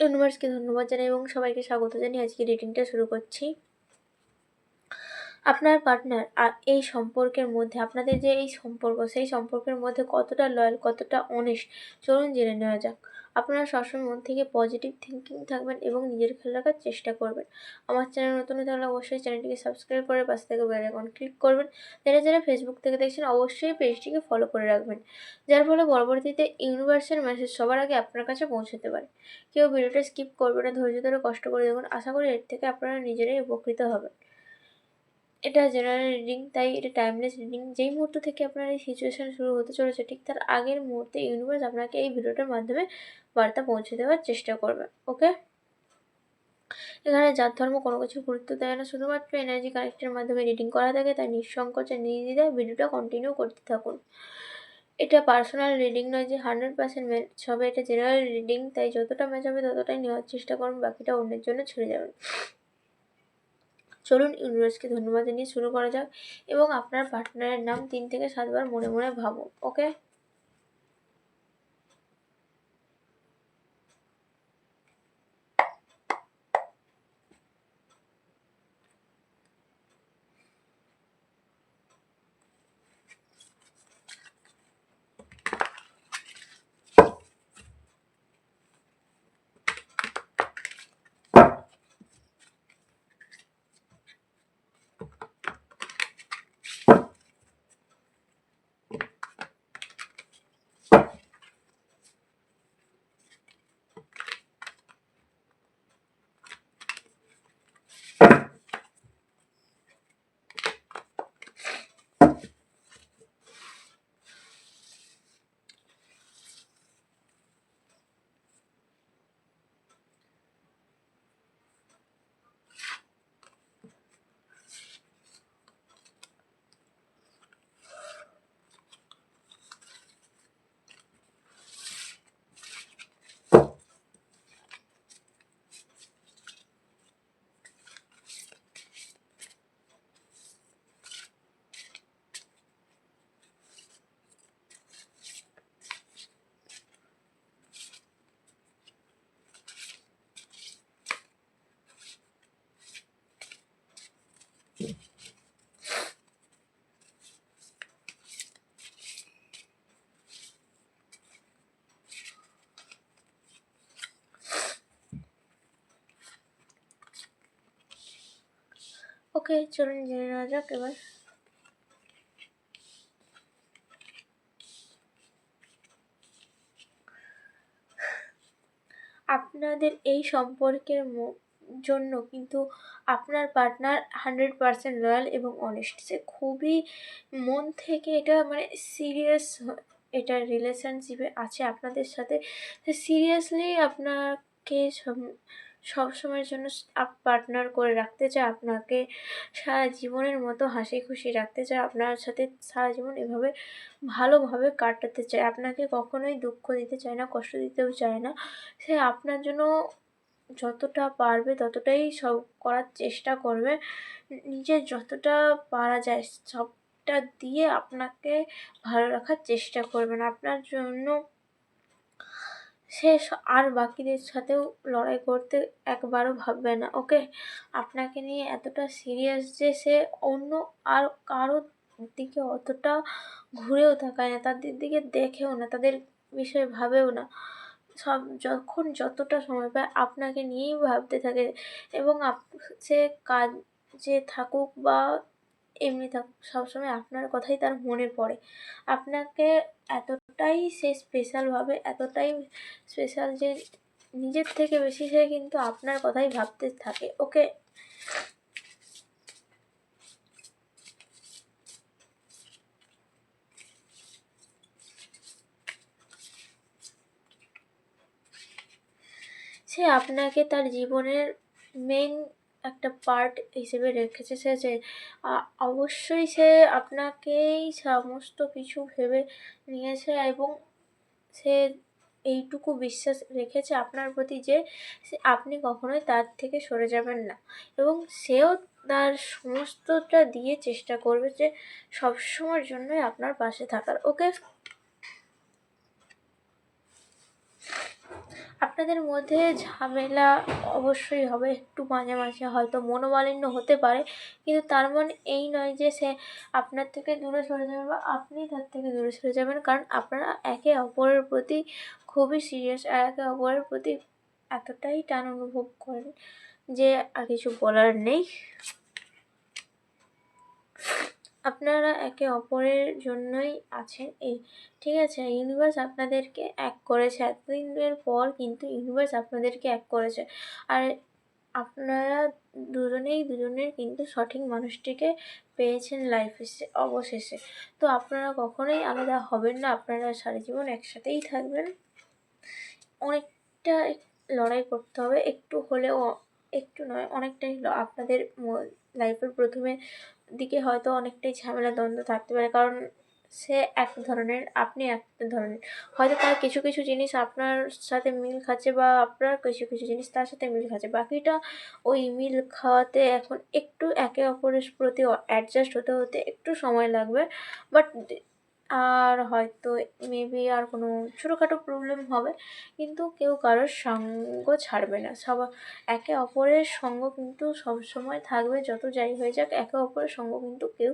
ইউনিভার্সকে ধন্যবাদ জানাই এবং সবাইকে স্বাগত জানিয়ে আজকে রিডিংটা শুরু করছি। আপনার পার্টনার আর এই সম্পর্কের মধ্যে, আপনাদের যে এই সম্পর্ক, সেই সম্পর্কের মধ্যে কতটা লয়াল কতটা অনেস্ট চলুন জেনে নেওয়া যাক। আপনারা সবসময় মন থেকে পজিটিভ থিঙ্কিং থাকবেন এবং নিজের খেয়াল রাখার চেষ্টা করবেন। আমার চ্যানেল নতুন হতে হলে অবশ্যই চ্যানেলটিকে সাবস্ক্রাইব করে পাশে থেকে বেল আইকন ক্লিক করবেন। যারা যারা ফেসবুক থেকে দেখছেন, অবশ্যই পেজটিকে ফলো করে রাখবেন। যার ফলে পরবর্তীতে ইউনিভার্সের মেসেজ সবার আগে আপনার কাছে পৌঁছতে পারে। কেউ ভিডিওটা স্কিপ করবে না, ধৈর্য ধরে কষ্ট করে দেখুন। আশা করি এর থেকে আপনারা নিজেরাই উপকৃত হবেন। এটা জেনারেল রিডিং তাই এটা টাইমলেস রিডিং যেই মুহূর্ত থেকে আপনার এই সিচুয়েশান শুরু হতে চলেছে, ঠিক তার আগের মুহূর্তে ইউনিভার্স আপনাকে এই ভিডিওটার মাধ্যমে বার্তা পৌঁছে দেওয়ার চেষ্টা করবে ওকে এখানে জাত, ধর্ম কোনো কিছু গুরুত্ব দেয় না, শুধুমাত্র এনার্জি কানেক্টের মাধ্যমে রিডিং করা থাকে, তাই নিঃসংকোচে নির্দ্বিধায় ভিডিওটা কন্টিনিউ করতে থাকুন। এটা পার্সোনাল রিডিং নয় যে হান্ড্রেড পার্সেন্ট ম্যাচ হবে এটা জেনারেল রিডিং তাই যতটা ম্যাচ হবে ততটাই নেওয়ার চেষ্টা করুন, বাকিটা অন্যের জন্য ছেড়ে যাবেন। চলুন ইউনিভার্সকে ধন্যবাদ জানিয়ে শুরু করা যাক এবং আপনার পার্টনারের নাম তিন থেকে সাতবার মনে মনে ভাবুন ওকে ওকে, চলুন জেনে নেওয়া যাক এবার। আপনাদের এই সম্পর্কের জন্য কিন্তু আপনার পার্টনার হান্ড্রেড পারসেন্ট লয়াল এবং অনেস্ট সে খুবই মন থেকে এটা মানে সিরিয়াস এটা রিলেশনশিপে আছে আপনাদের সাথে। সিরিয়াসলি আপনাকে সব সময়ের জন্য পার্টনার করে রাখতে চায় আপনাকে সারা জীবনের মতো হাসি খুশি রাখতে চায়, আপনার সাথে সারা জীবন এভাবে ভালোভাবে কাটাতে চায়, আপনাকে কখনোই দুঃখ দিতে চায় না, কষ্ট দিতেও চায় না। সে আপনার জন্য যতটা পারবে ততটাই সব করার চেষ্টা করবে। নিজের যতটা পারা যায় সবটা দিয়ে আপনাকে ভালো রাখার চেষ্টা করবেন। আপনার জন্য সে আর বাকিদের সাথেও লড়াই করতে একবারও ভাববে না। ওকে, আপনাকে নিয়ে এতটা সিরিয়াস যে সে অন্য আর কারোর দিকে অতটা ঘুরেও তাকায় না, তাদের দিকে দেখেও না, তাদের বিষয়ে ভাবেও না। সব যখন যতটা সময় পায় আপনাকে নিয়েই ভাবতে থাকে এবং আপ, সে কাজে থাকুক বা এমনি থাকুক সবসময় আপনার কথাই তার মনে পড়ে। আপনাকে এতটাই সে স্পেশালভাবে এতটাই স্পেশাল যে নিজের থেকে বেশি সে কিন্তু আপনার কথাই ভাবতে থাকে ওকে সে আপনাকে তার জীবনের মেন একটা পার্ট হিসেবে রেখেছে সে যে অবশ্যই সে আপনাকেই সমস্ত কিছু ভেবে নিয়েছে এবং সে এইটুকু বিশ্বাস রেখেছে আপনার প্রতি যে আপনি কখনোই তার থেকে সরে যাবেন না। এবং সেও তার সমস্তটা দিয়ে চেষ্টা করবে যে সবসময়ের জন্যই আপনার পাশে থাকার। ওকে আপনাদের মধ্যে ঝামেলা অবশ্যই হবে, একটু মাঝে মাঝে হয়তো মনোমালিন্য হতে পারে, কিন্তু তার মানে এই নয় যে সে আপনার থেকে দূরে সরে যাবে বা আপনি তার থেকে দূরে সরে যাবেন, কারণ আপনারা একে অপরের প্রতি খুবই সিরিয়াস আর একে অপরের প্রতি এতটাই টান অনুভব করেন যে আর কিছু বলার নেই। আপনারা একে অপরের জন্যই আছেন। এই, ঠিক আছে ইউনিভার্স আপনাদেরকে এক করেছে। এতদিনের পর কিন্তু ইউনিভার্স আপনাদেরকে এক করেছে। আর আপনারা দুজনেই দুজনের কিন্তু সঠিক মানুষটিকে পেয়েছেন লাইফে অবশেষে। তো আপনারা কখনোই আলাদা হবেন না। আপনারা সারা জীবন একসাথেই থাকবেন। অনেকটা লড়াই করতে হবে। একটু হলেও, একটু নয়, অনেকটাই আপনাদের লাইফের প্রথমে দিকে হয়তো অনেকটাই ঝামেলা, দ্বন্দ্ব থাকতে পারে। কারণ সে এক ধরনের, আপনি এক ধরনের। হয়তো তার কিছু কিছু জিনিস আপনার সাথে মিল খাচ্ছে বা আপনার কিছু কিছু জিনিস তার সাথে মিল খাচ্ছে। বাকিটা ওই মিল খাওয়াতে এখন একটু একে অপরের প্রতি অ্যাডজাস্ট হতে হতে একটু সময় লাগবে। বাট আর হয়তো মেবি আর কোনো ছোটোখাটো প্রবলেম হবে। কিন্তু কেউ কারোর সঙ্গ ছাড়বে না। সবা, একে অপরের সঙ্গ কিন্তু সবসময় থাকবে, যত যাই হয়ে যাক, একে অপরের সঙ্গ কিন্তু কেউ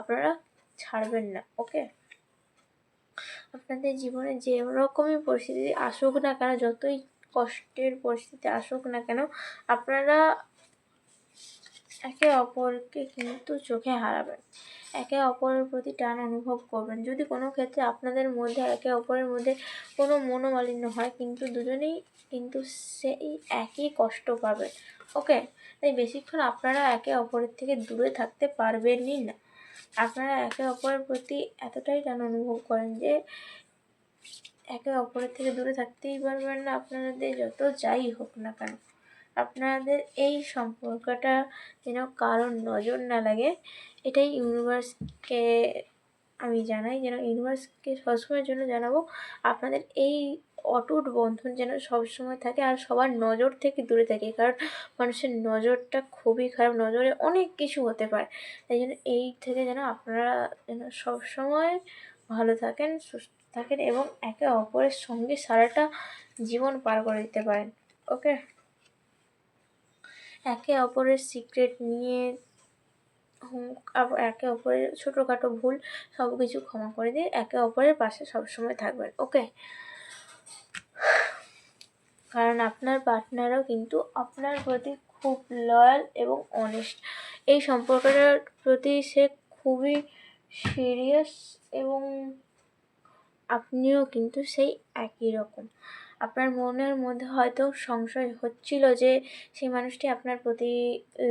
আপনারা ছাড়বেন না ওকে আপনাদের জীবনে যে রকমই পরিস্থিতি আসুক না কেন, যতই কষ্টের পরিস্থিতি আসুক না কেন, আপনারা একে অপরকে কিন্তু চোখে হারাবেন। একে অপরের প্রতি টান অনুভব করবেন। যদি কোনো ক্ষেত্রে আপনাদের মধ্যে একে অপরের মধ্যে কোনো মনোমালিন্য হয়, কিন্তু দুজনেই কিন্তু সেই একই কষ্ট পাবে। ওকে? তাই বেশিক্ষণ আপনারা একে অপরের থেকে দূরে থাকতে পারবেনই না। আপনারা একে অপরের প্রতি এতটাই টান অনুভব করেন যে একে অপরের থেকে দূরে থাকতেই পারবেন না। আপনাদের যত যাই হোক না কেন। আপনাদের এই সম্পর্কটা যেন কারোর নজর না লাগে, এটাই ইউনিভার্সকে আমি জানাই, যেন ইউনিভার্সকে সবসময়ের জন্য জানাব, আপনাদের এই অটুট বন্ধন যেন সবসময় থাকে আর সবার নজর থেকে দূরে থাকে, কারণ মানুষের নজরটা খুবই খারাপ, নজরে অনেক কিছু হতে পারে। তাই জন্য এই থেকে যেন আপনারা যেন সবসময় ভালো থাকেন, সুস্থ থাকেন এবং একে অপরের সঙ্গে সারাটা জীবন পার করে দিতে পারেন। ওকে? একে অপরের সিক্রেট নিয়ে একে অপরের ছোটোখাটো ভুল সব কিছু ক্ষমা করে দিয়ে একে অপরের পাশে সবসময় থাকবেন ওকে কারণ আপনার পার্টনারও কিন্তু আপনার প্রতি খুব লয়াল এবং অনেস্ট এই সম্পর্কটার প্রতি সে খুবই সিরিয়াস এবং আপনিও কিন্তু সেই একই রকম। আপনার মনের মধ্যে হয়তো সংশয় হচ্ছিল যে সেই মানুষটি আপনার প্রতি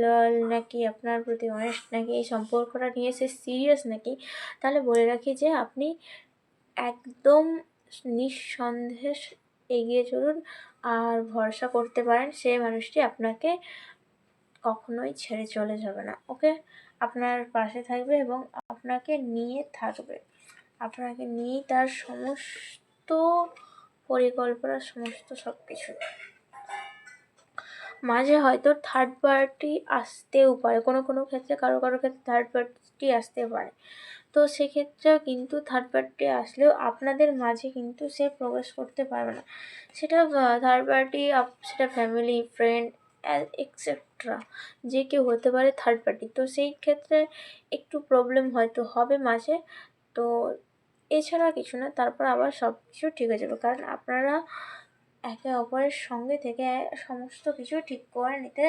লয়াল নাকি, আপনার প্রতি অনেস্ট নাকি, এই সম্পর্কটা নিয়ে সে সিরিয়াস নাকি? তাহলে বলে রাখি যে আপনি একদম নিঃসন্দেহে এগিয়ে চলুন আর ভরসা করতে পারেন সে মানুষটি আপনাকে কখনোই ছেড়ে চলে যাবে না, ওকে? আপনার পাশে থাকবে এবং আপনাকে নিয়ে থাকবে। আপনাকে নিয়েই তার সমস্ত পরিকল্পনা, সমস্ত সব কিছু মাঝে হয়তো থার্ড পার্টি আসতেও পারে। কোনো কোনো ক্ষেত্রে কারও কারও ক্ষেত্রে থার্ড পার্টি আসতে পারে। তো সেক্ষেত্রেও কিন্তু থার্ড পার্টি আসলেও আপনাদের মাঝে কিন্তু সে প্রবেশ করতে পারবে না। সেটা থার্ড পার্টি সেটা ফ্যামিলি ফ্রেন্ড এক্সেট্রা যে কেউ হতে পারে থার্ড পার্টি তো সেই ক্ষেত্রে একটু প্রবলেম হয়তো হবে মাঝে। তো এছাড়া কিছু না, তারপর আবার সব কিছু ঠিক হয়ে যাবে। কারণ আপনারা একে অপরের সঙ্গে থেকে সমস্ত কিছু ঠিক করে নিতে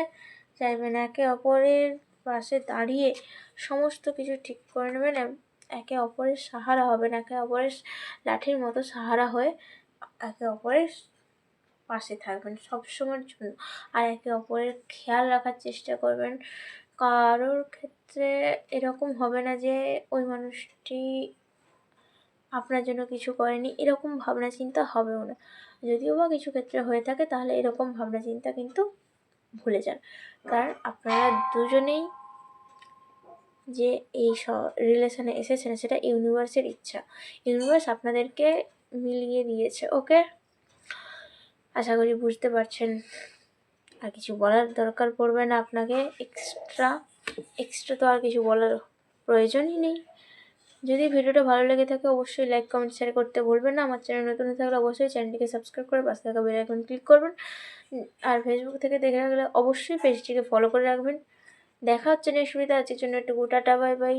চাইবেন। একে অপরের পাশে দাঁড়িয়ে সমস্ত কিছু ঠিক করে নেবেন। একে অপরের সাহারা হবেন। একে অপরের লাঠির মতো সাহারা হয়ে একে অপরের পাশে থাকবেন সবসময়ের জন্য। আর একে অপরের খেয়াল রাখার চেষ্টা করবেন। কারোর ক্ষেত্রে এরকম হবে না যে ওই মানুষটি আপনার জন্য কিছু করেনি, এরকম ভাবনা চিন্তা হবেও না। যদিও বা কিছু ক্ষেত্রে হয়ে থাকে, তাহলে এরকম ভাবনা চিন্তা কিন্তু ভুলে যান। কারণ আপনারা দুজনেই যে এই রিলেশনে এসেছেন, সেটা ইউনিভার্সের ইচ্ছা। ইউনিভার্স আপনাদেরকে মিলিয়ে দিয়েছে ওকে আশা করি বুঝতে পারছেন। আর কিছু বলার দরকার পড়বে না আপনাকে এক্সট্রা এক্সট্রা তো আর কিছু বলার প্রয়োজনই নেই। যদি ভিডিওটা ভালো লেগে থাকে, অবশ্যই লাইক কমেন্ট শেয়ার করতে ভুলবেন না। আমার চ্যানেল নতুন থাকলে অবশ্যই চ্যানেলটিকে সাবস্ক্রাইব করে পাশে থাকা বেল আইকন ক্লিক করবেন। আর ফেসবুক থেকে দেখে রাখলে অবশ্যই পেজটিকে ফলো করে রাখবেন। দেখা হচ্ছে নেক্সট ভিডিওতে আজকের জন্য একটু গোটা বাই বাই